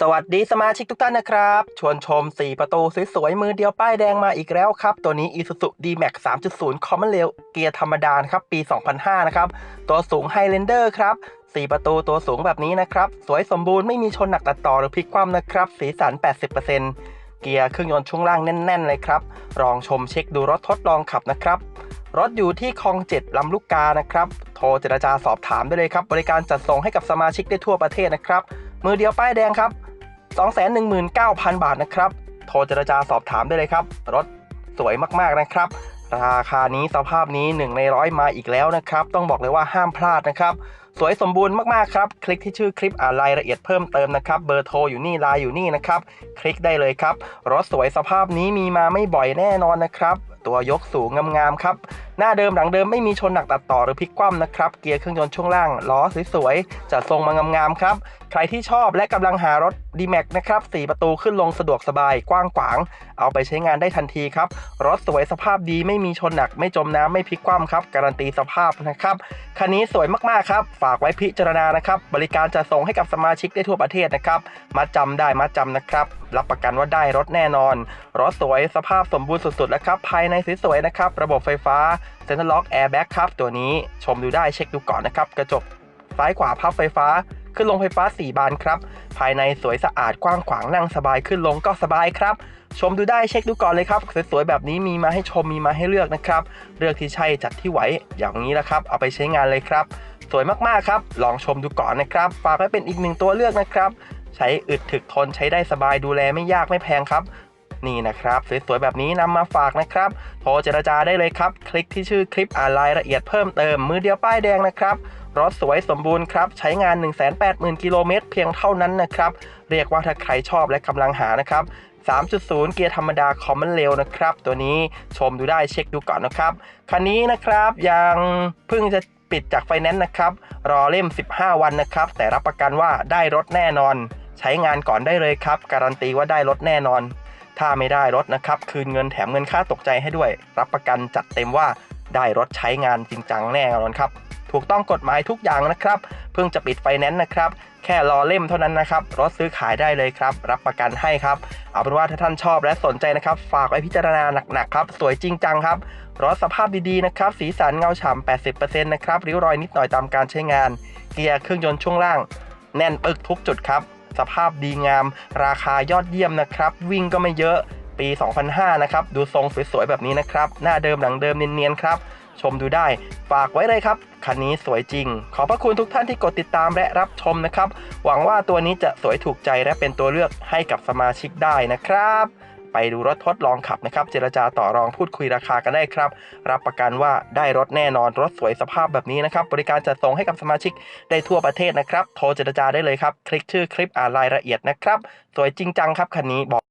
สวัสดีสมาชิกทุกท่านนะครับ ชวนชม 4 ประตูสวยๆ มือเดียวป้ายแดงมาอีกแล้วครับ ตัวนี้ Isuzu D-Max 3.0 Common Rail เกียร์ธรรมดานครับ ปี 2005 นะครับ ตัวสูง Highlander ครับ 4 ประตูตัวสูงแบบนี้นะครับ สวยสมบูรณ์ไม่มีชนหนักตัดต่อหรือพลิกคว่ำนะครับ สีสัน 80%เกียร์เครื่องยนต์ช่วงล่างแน่น ๆ เลยครับลองชมเช็คดูรถทดลองขับนะครับรถอยู่ที่คลองเจ็ดลำลูกกานะครับ โทรเจรจาสอบถามได้เลยครับ บริการจัดส่งให้กับสมาชิกได้ทั่วประเทศนะครับ มือเดียวป้ายแดงครับ 219,000 บาทนะครับ โทรเจรจาสอบถามได้เลยครับ รถสวยมากๆนะครับ ราคานี้สภาพนี้ 1 ในร้อยมาอีกแล้วนะครับ ต้องบอกเลยว่าห้ามพลาดนะครับ สวยสมบูรณ์มากๆครับ คลิกที่ชื่อคลิปอ่านรายละเอียดเพิ่มเติมนะครับ เบอร์โทรอยู่นี่ไลน์อยู่นี่นะครับ คลิกได้เลยครับ รถสวยสภาพนี้มีมาไม่บ่อยแน่นอนนะครับ ตัวยกสูงงามๆครับหน้าเดิมหลังเดิมไม่มีชนหนักตัดต่อหรือพลิกคว่ำนะครับ เกียร์เครื่องยนต์ช่วงล่างล้อสวยๆจัดทรงมางามๆครับ ใครที่ชอบและกำลังหารถ D-Max นะครับ4ประตูขึ้นลงสะดวกสบายกว้างขวาง เอาไปใช้งานได้ทันทีครับ รถสวยสภาพดีไม่มีชนหนักไม่จมน้ำไม่พลิกคว่ำครับ การันตีสภาพนะครับคันนี้สวยมากๆครับ ฝากไว้พิจารณานะครับ บริการจะส่งให้กับสมาชิกได้ทั่วประเทศนะครับมาจำได้มาจำนะครับรับประกันว่าได้รถแน่นอน รถสวยสภาพสมบูรณ์สุดๆแล้วครับภายในสวยๆนะครับระบบไฟฟ้าเซ็นทรัลล็อกแอร์แบ็กครับตัวนี้ชมดูได้เช็คดูก่อนนะครับ กระจกซ้ายขวาพับไฟฟ้า ขึ้นลงไฟฟ้า 4 บานครับ ภายในสวยสะอาดกว้างขวางนั่งสบายขึ้นลงก็สบายครับ ชมดูได้เช็คดูก่อนเลยครับ สวยๆแบบนี้มีมาให้ชมมีมาให้เลือกนะครับ เลือกที่ใช่จัดที่ไหวอย่างนี้นะครับ เอาไปใช้งานเลยครับ สวยมากๆครับ ลองชมดูก่อนนะครับฝากไว้เป็นอีกหนึ่งตัวเลือกนะครับ ใช้อึดถึกทนใช้ได้สบายดูแลไม่ยากไม่แพงครับ นี่นะครับสวยๆแบบนี้นำมาฝากนะครับ โทรเจรจาได้เลยครับ คลิกที่ชื่อคลิปอ่านรายละเอียดเพิ่มเติม มือเดียวป้ายแดงนะครับรถสวยสมบูรณ์ครับ ใช้งาน 180,000 กิโลเมตรเพียงเท่านั้นนะครับ เรียกว่าถ้าใครชอบและกำลังหานะครับ 3.0 เกียร์ธรรมดาคอมมอนเรลนะครับ ตัวนี้ชมดูได้เช็คดูก่อนนะครับ คันนี้นะครับยังเพิ่งจะปิดจากไฟแนนซ์นะครับ รอเล่ม 15 วันนะครับ แต่รับประกันว่าได้รถแน่นอน ใช้งานก่อนได้เลยครับ การันตีว่าได้รถแน่นอน ถ้าไม่ได้รถนะครับ คืนเงินแถมเงินค่าตกใจให้ด้วย รับประกันจัดเต็มว่าได้รถใช้งานจริงจังแน่นอนครับ ถูกต้องกฎหมายทุกอย่างนะครับ เพิ่งจะปิดไฟแนนซ์นะครับ แค่รอเล่มเท่านั้นนะครับ รถซื้อขายได้เลยครับ รับประกันให้ครับ เอาเป็นว่าถ้าท่านชอบและสนใจนะครับ ฝากไว้พิจารณาหนักๆครับ สวยจริงจังครับ รถสภาพดีๆนะครับ สีสันเงาฉ่ำ 80%นะครับ ริ้วรอยนิดหน่อยตามการใช้งาน เกียร์เครื่องยนต์ช่วงล่าง แน่นปึกทุกจุดครับ สภาพดีงาม ราคายอดเยี่ยมนะครับ วิ่งก็ไม่เยอะปี 2005 นะครับ ดูทรงสวยๆ แบบนี้นะครับ หน้าเดิมหลังเดิมเนียนๆ ครับ ชมดูได้ ฝากไว้เลยครับ คันนี้สวยจริง ขอบพระคุณทุกท่านที่กดติดตามและรับชมนะครับ หวังว่าตัวนี้จะสวยถูกใจและเป็นตัวเลือกให้กับสมาชิกได้นะครับ ไปดูรถทดลองขับนะครับเจรจาต่อรองพูดคุยราคากันได้ครับ รับประกันว่าได้รถแน่นอนรถสวยสภาพแบบนี้นะครับบริการจัดส่งให้กับสมาชิกได้ทั่วประเทศนะครับ โทรเจรจาได้เลยครับ คลิกชื่อคลิปอ่านรายละเอียดนะครับ สวยจริงจังครับคันนี้บอก